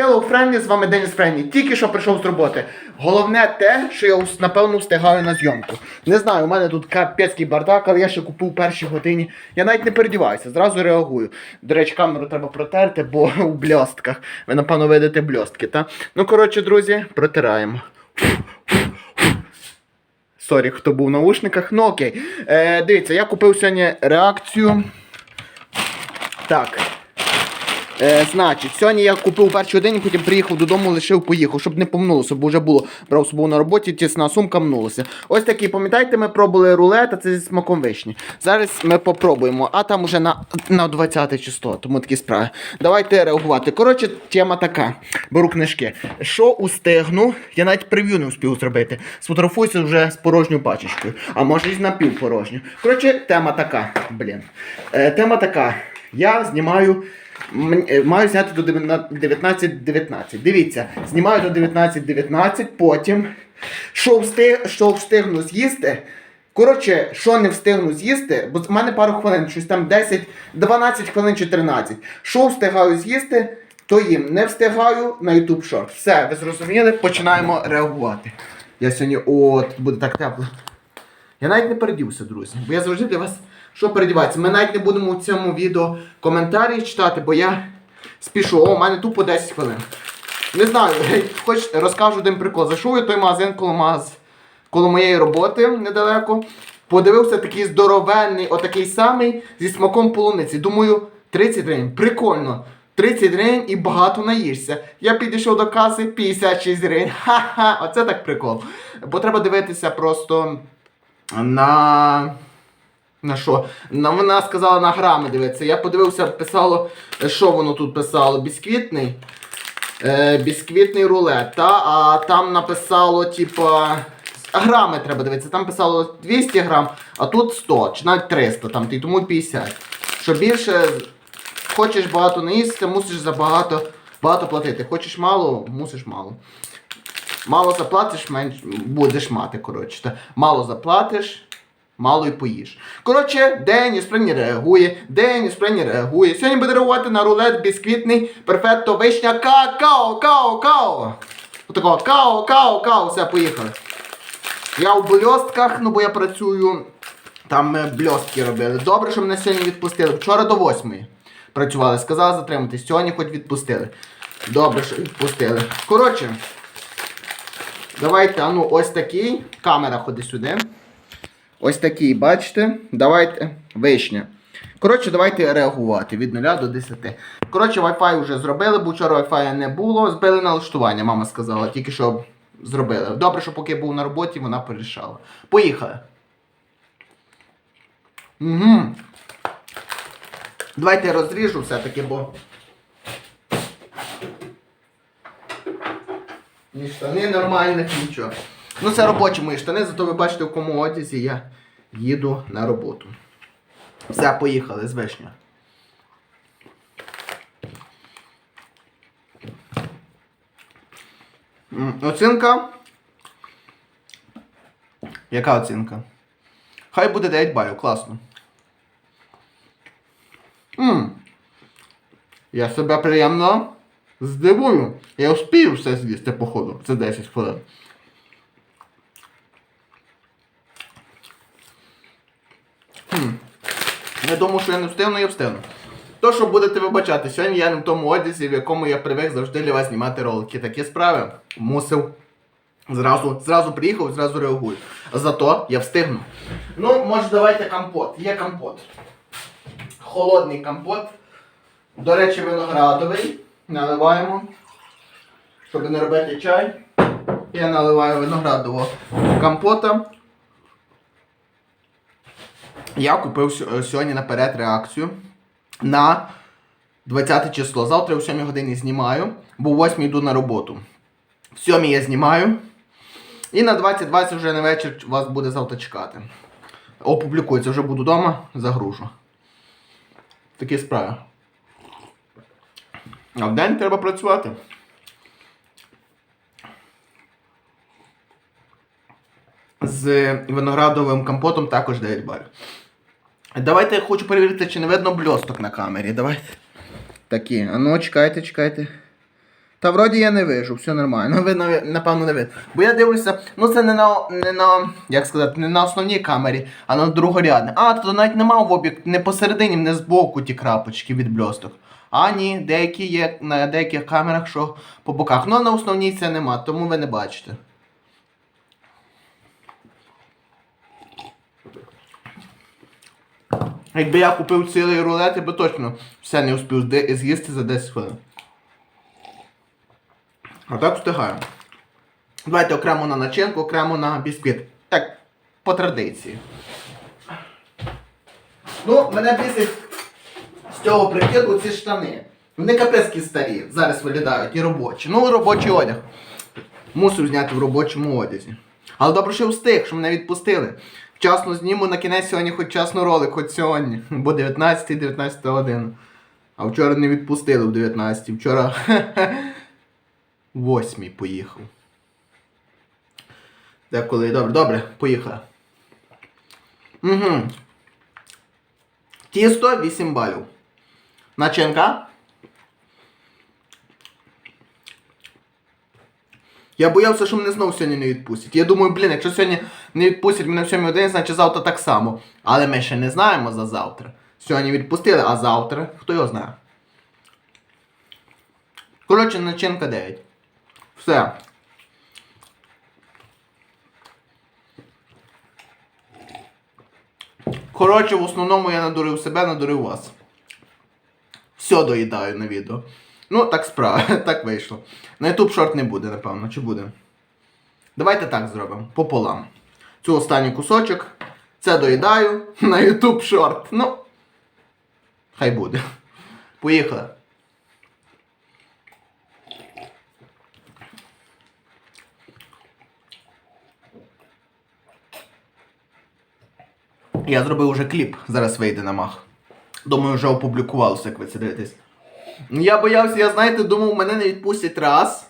Hello Friendly, з вами Деніс Френні. Тільки що прийшов з роботи. Головне те, що я напевно встигаю на зйомку. Не знаю, у мене тут капецький бардак, але я ще купив у першій годині. Я навіть не передіваюся, зразу реагую. До речі, камеру треба протерти, бо у бльостках. Ви, напевно, видите бльостки, так? Ну, коротше, друзі, протираємо. Сорі, хто був в наушниках. Ну окей. Е, дивіться, я купив сьогодні реакцію. Так. Е, значить, сьогодні я купив у годині, потім приїхав додому, лишив, поїхав, щоб не помнулося, бо вже було брав собою на роботі, тісна сумка мнулася. Ось такий, пам'ятаєте, ми пробували рулет, а це зі смаком вишні. Зараз ми попробуємо, а там уже на, на 20 число, тому такі справи. Давайте реагувати. Коротше, тема така. Беру книжки. Що устигну, я навіть прев'ю не успів зробити. Сфотографуюся вже з порожньою пачечкою, а може і з напівпорожньою. Коротше, тема така. Блін. Е, тема така. Я знімаю. Е, Маю зняти до 19.19. Дивіться, знімаю до 19.19, потім що, встиг, що встигну з'їсти. Коротше, що не встигну з'їсти, бо в мене пару хвилин, щось там 10, 12 хвилин чи 13. Що встигаю з'їсти, то їм не встигаю на YouTube Short. Все, ви зрозуміли, починаємо реагувати. Я сьогодні, от, буде так тепло. Я навіть не передівся, друзі, бо я завжди для вас що передівається. Ми навіть не будемо у цьому відео коментарі читати, бо я спішу. О, у мене тупо 10 хвилин. Не знаю, хоч розкажу один прикол. Зайшов я той магазин коло маз, коло моєї роботи недалеко. Подивився такий здоровенний, отакий самий зі смаком полуниці. Думаю, 30 гривень. Прикольно. 30 гривень і багато наїшся. Я підійшов до каси 56 гривень. Ха-ха, оце так прикол. Бо треба дивитися просто на. На що? На, вона сказала на грами дивитися. Я подивився, писало, що воно тут писало? Бісквітний. Е, бісквітний рулет. Та? А там написало, типа. Грами треба дивитися. Там писало 200 грам, а тут 100, чи навіть 300, там, і тому 50. Що більше хочеш багато не їсти, мусиш за багато, платити. Хочеш мало, мусиш мало. Мало заплатиш, менш будеш мати, коротше. Мало заплатиш, мало й поїш. Коротше, Деніс Прені реагує, Деніс Прені реагує. Сьогодні буде реагувати на рулет бісквітний, перфетто вишня, какао, као, као. Отакого као, као, као, все, поїхали. Я у бльостках, ну бо я працюю. Там ми бльостки робили. Добре, що мене сьогодні відпустили. Вчора до восьмої працювали. Сказали затриматись. Сьогодні хоч відпустили. Добре, що відпустили. Коротше, давайте, а ну, ось такий. Камера ходи сюди. Ось такий, бачите? Давайте. Вишня. Коротше, давайте реагувати від 0 до 10. Коротше, Wi-Fi вже зробили, бо вчора Wi-Fi не було. Збили налаштування, мама сказала, тільки що зробили. Добре, що поки був на роботі, вона порішала. Поїхали. Угу. Давайте я розріжу все-таки, бо. Ні штани нормальних, нічого. Ну, це робочі мої штани, зато ви бачите, в кому одязі я їду на роботу. Все, поїхали з вишня. Оцінка. Яка оцінка? Хай буде 9 балів, класно. М. Я себе приємно здивую. Я успію все з'їсти, походу. Це 10 хвилин. Я думаю, що я не встигну, я встигну. То, що будете вибачати, сьогодні я не в тому одязі, в якому я привик завжди для вас знімати ролики. Такі справи мусив. Зразу, зразу приїхав, зразу реагую. Зато я встигну. Ну, може, давайте компот. Є компот. Холодний компот. До речі, виноградовий. Наливаємо. Щоб не робити чай. Я наливаю виноградового компота. Я купив сьогодні наперед реакцію на 20 число. Завтра о 7 годині знімаю, бо о 8 йду на роботу. В 7 я знімаю. І на 20-20 вже на вечір вас буде завтра чекати. Опублікується, вже буду вдома, загружу. Такі справи. А в день треба працювати. З виноградовим компотом також 9 балів. Давайте я хочу перевірити, чи не видно бльосток на камері. Давайте. Такі. А ну, чекайте, чекайте. Та вроді я не вижу, все нормально. Ви напевно не видно. Бо я дивлюся, ну це не на не на як сказати, не на основній камері, а на другорядне. А, то навіть нема в об'єкт, не посередині, не збоку ті крапочки від бльосток. А ні, деякі є на деяких камерах, що по боках. Ну а на основній це нема, тому ви не бачите. Якби я купив цілий рулет, я би точно все не успів з'їсти за 10 хвилин. А так встигаю. Давайте окремо на начинку, окремо на бісквіт. Так, по традиції. Ну, мене бісить з цього прикиду ці штани. Вони капецькі старі, зараз виглядають і робочі. Ну, робочий одяг. Мусив зняти в робочому одязі. Але добре, що встиг, що мене відпустили. Вчасно зніму на кінець сьогодні хоч часно ролик, хоч сьогодні. Бо 19 19 година. А вчора не відпустили в 19 Вчора в 8 поїхав. Деколи, добре, добре, поїхали. Угу. Тісто 8 балів. Начинка. Я боявся, що мене знову сьогодні не відпустять. Я думаю, блін, якщо сьогодні не відпустять мене в 7 годині, значить завтра так само. Але ми ще не знаємо за завтра. Сьогодні відпустили, а завтра хто його знає. Коротше, начинка 9. Все. Коротше, в основному я надурив себе, надурив вас. Все доїдаю на відео. Ну, так справа, так вийшло. На YouTube шорт не буде, напевно, чи буде? Давайте так зробимо. Пополам. Цю останній кусочок. Це доїдаю на YouTube шорт. Ну. Хай буде. Поїхали. Я зробив уже кліп, зараз вийде на мах. Думаю, вже опублікувалося, як ви це дивитесь. Я боявся, я знаєте, думав, мене не відпустять раз.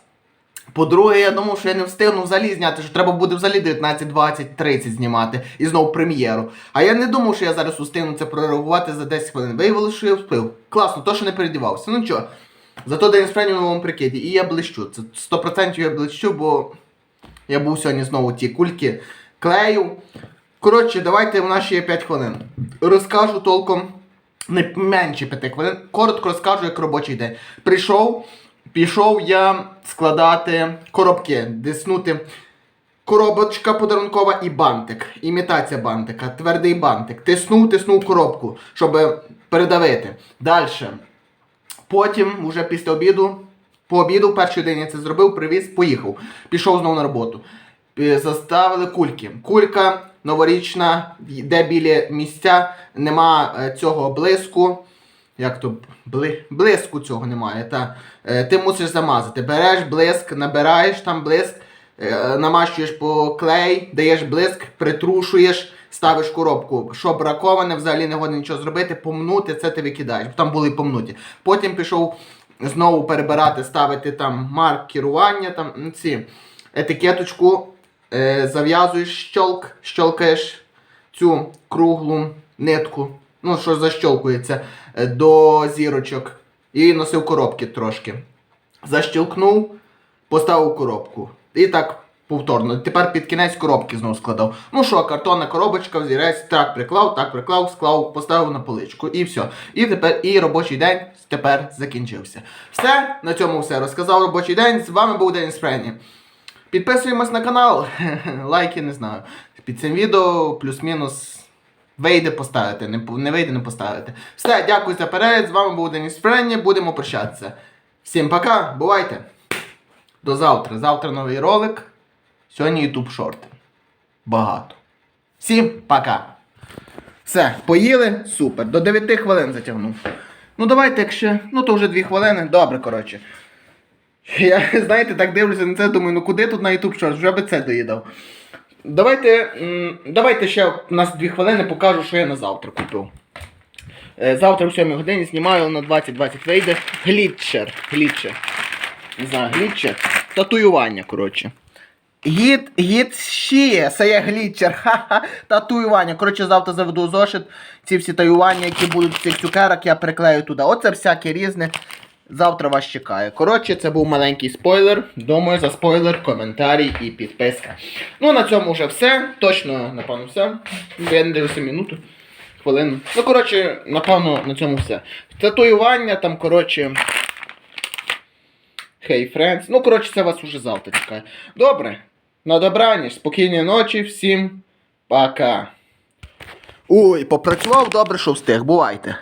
По-друге, я думав, що я не встигну взагалі зняти, що треба буде взагалі 19, 20, 30 знімати і знову прем'єру. А я не думав, що я зараз встигну це прореагувати за 10 хвилин. Виявилося, що я встиг. Класно, то, що не передівався. Ну нічого. Зато день справді в новому прикиді. І я блищу. Це 100% я блищу, бо я був сьогодні знову ті кульки клею. Коротше, давайте у нас ще є 5 хвилин. Розкажу толком не менше 5 хвилин. Коротко розкажу, як робочий день. Прийшов, пішов я складати коробки, диснути. Коробочка подарункова і бантик. Імітація бантика, твердий бантик. Тиснув, тиснув коробку, щоб передавити. Далі. Потім, вже після обіду, по обіду, перший день я це зробив, привіз, поїхав. Пішов знову на роботу. Е, Заставили кульки. Кулька новорічна, де біля місця нема е, цього блиску. Як то бли, блиску цього немає. Та, е, ти мусиш замазати. Береш блиск, набираєш там блиск, е, намащуєш по клей, даєш блиск, притрушуєш, ставиш коробку. Що браковане, взагалі не годно нічого зробити, помнути, це ти викидаєш. Там були помнуті. Потім пішов знову перебирати, ставити там марк керування, там ці етикеточку, зав'язуєш щолк, щолкаєш цю круглу нитку, ну що защолкується, е, до зірочок. І носив коробки трошки. Защелкнув, поставив коробку. І так повторно. Тепер під кінець коробки знову складав. Ну що, картонна коробочка, взірець, так приклав, так приклав, склав, поставив на поличку. І все. І тепер і робочий день тепер закінчився. Все, на цьому все. Розказав робочий день. З вами був Денис Френі. Підписуємось на канал. Лайки не знаю. Під цим відео плюс-мінус. Вийде поставити, не, не вийде не поставити. Все, дякую за перегляд. З вами був Деніс Френні. Будемо прощатися. Всім пока, бувайте! До завтра. Завтра новий ролик. Сьогодні YouTube шорти. Багато. Всім пока. Все, поїли? Супер. До 9 хвилин затягнув. Ну давайте, якщо. Ну то вже 2 хвилини. Добре, коротше. Я, знаєте, так дивлюся на це, думаю, ну куди тут на YouTube шорт? Вже би це доїдав. Давайте, давайте ще нас 2 хвилини покажу, що я на завтра купив. Е, Завтра в 7 годині знімаю на 20-20 вийде глітчер. Глітчер. Не знаю, глітчер. Татуювання, коротше. Гід, гід ще, це є глітчер. Ха-ха. Татуювання. Коротше, завтра заведу зошит. Ці всі татуювання, які будуть в цих цукерок, я приклею туди. Оце всяке різне. Завтра вас чекає. Коротше, це був маленький спойлер. Думаю, за спойлер, коментарі і підписка. Ну, на цьому вже все. Точно, напевно, все. Я не дивлюся минуту. Хвилину. Ну, коротше, напевно, на цьому все. Татуювання там, коротше. Хей, френдс. Ну, коротше, це вас уже завтра чекає. Добре. На добраніч, спокійної ночі, всім пока. Ой, попрацював добре, що встиг. Бувайте.